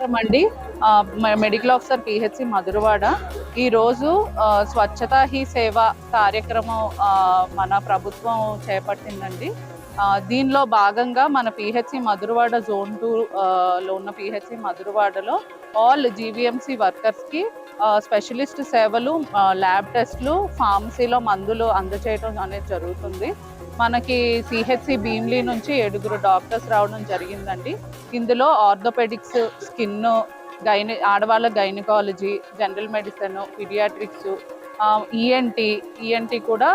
నమస్కారం అండి medical officer PHC Madhurawada. ఈరోజు స్వచ్ఛత స్వచ్ఛతా హీ సేవ కార్యక్రమం మన ప్రభుత్వం చేపట్టిందండి. దీనిలో భాగంగా మన పిహెచ్సి మధురవాడ జోన్ టూ లో ఉన్న పిహెచ్సి మధురవాడలో ఆల్ జీవీఎంసీ వర్కర్స్కి స్పెషలిస్ట్ సేవలు ల్యాబ్ టెస్ట్లు ఫార్మసీలో మందులు అందజేయడం అనేది జరుగుతుంది. మనకి సిహెచ్సి భీమ్లీ నుంచి ఏడుగురు డాక్టర్స్ రావడం జరిగిందండి. ఇందులో ఆర్థోపెడిక్స్ స్కిన్ గైని ఆడవాళ్ళ gynaecology general medicine paediatrics ENT ENT కూడా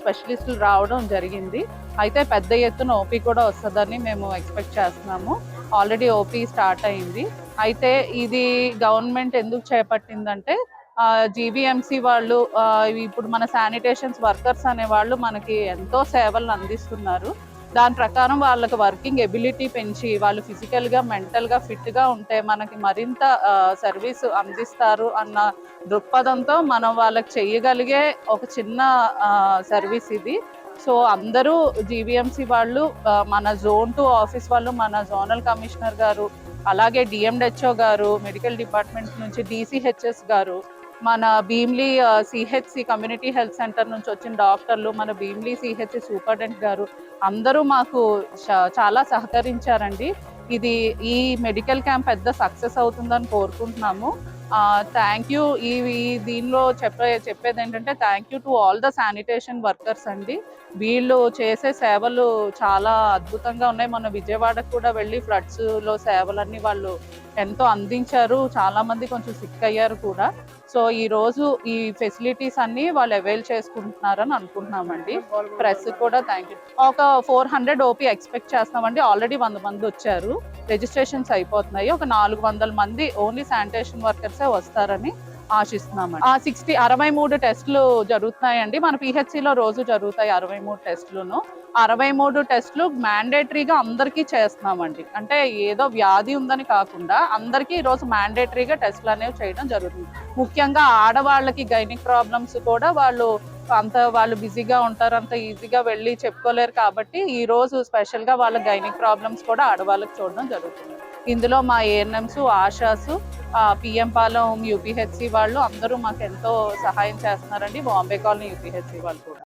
స్పెషలిస్టులు రావడం జరిగింది. అయితే పెద్ద ఎత్తున ఓపీ కూడా వస్తుందని మేము ఎక్స్పెక్ట్ చేస్తున్నాము. ఆల్రెడీ ఓపీ స్టార్ట్ అయింది. అయితే ఇది గవర్నమెంట్ ఎందుకు చేపట్టిందంటే జీవీఎంసీ వాళ్ళు ఇప్పుడు మన శానిటేషన్స్ వర్కర్స్ అనే వాళ్ళు మనకి ఎంతో సేవలను అందిస్తున్నారు. దాని ప్రకారం వాళ్ళకి వర్కింగ్ ఎబిలిటీ పెంచి వాళ్ళు ఫిజికల్గా మెంటల్గా ఫిట్గా ఉంటే మనకి మరింత సర్వీస్ అందిస్తారు అన్న దృక్పథంతో మనం వాళ్ళకి చేయగలిగే ఒక చిన్న సర్వీస్ ఇది. సో అందరూ జీవీఎంసీ వాళ్ళు మన జోన్ టూ ఆఫీస్ వాళ్ళు మన జోనల్ కమిషనర్ గారు అలాగే డిఎండ్హెచ్ఓ గారు మెడికల్ డిపార్ట్మెంట్ నుంచి డీసీహెచ్ఎస్ గారు మన Bheemili CHC community health centre నుంచి వచ్చిన డాక్టర్లు మన భీమ్లీ సిహెచ్సి సూపరింటెండెంట్ గారు అందరూ మాకు చాలా సహకరించారండి. ఇది ఈ మెడికల్ క్యాంప్ పెద్ద సక్సెస్ అవుతుందని కోరుకుంటున్నాము. థ్యాంక్ యూ ఈ దీనిలో చెప్పే చెప్పేది ఏంటంటే thank you to all the sanitation workers అండి. వీళ్ళు చేసే సేవలు చాలా అద్భుతంగా ఉన్నాయి. మన విజయవాడకు కూడా వెళ్ళి ఫ్లడ్స్లో సేవలన్నీ వాళ్ళు ఎంతో అందించారు. చాలా మంది కొంచెం సిక్ అయ్యారు కూడా. సో ఈ రోజు ఈ ఫెసిలిటీస్ అన్ని వాళ్ళు అవైల్ చేసుకుంటున్నారని అనుకుంటున్నామండి. ప్రెస్ కూడా థ్యాంక్ యూ ఒక ఫోర్ హండ్రెడ్ ఓపీ ఎక్స్పెక్ట్ చేస్తామండి ఆల్రెడీ వంద మంది వచ్చారు. రిజిస్ట్రేషన్స్ అయిపోతున్నాయి. ఒక నాలుగు వందల మంది ఓన్లీ శానిటేషన్ వర్కర్సే వస్తారని ఆశిస్తున్నామండి. ఆ సిక్స్టీ అరవై మూడు టెస్టులు జరుగుతున్నాయండి. మన పిహెచ్సిలో రోజు జరుగుతాయి అరవై మూడు టెస్టులను. అరవై మూడు టెస్టులు మ్యాండేటరీగా అందరికీ చేస్తున్నామండి. అంటే ఏదో వ్యాధి ఉందని కాకుండా అందరికీ ఈరోజు మ్యాండేటరీగా టెస్టులు అనేవి చేయడం జరుగుతుంది. ముఖ్యంగా ఆడవాళ్ళకి గైనిక్ ప్రాబ్లమ్స్ కూడా వాళ్ళు అంత వాళ్ళు బిజీగా ఉంటారు అంత ఈజీగా వెళ్ళి చెప్పుకోలేరు కాబట్టి ఈ రోజు స్పెషల్గా వాళ్ళ గైనిక్ ప్రాబ్లమ్స్ కూడా ఆడవాళ్ళకి చూడడం జరుగుతుంది. ఇందులో మా ఏఎన్ఎంస్ ఆశాసు పిఎం పాలెం యూపీహెచ్సి వాళ్ళు అందరూ మాకు ఎంతో సహాయం చేస్తున్నారండి. బాంబే కాలనీ యూపీహెచ్సి వాళ్ళు కూడా.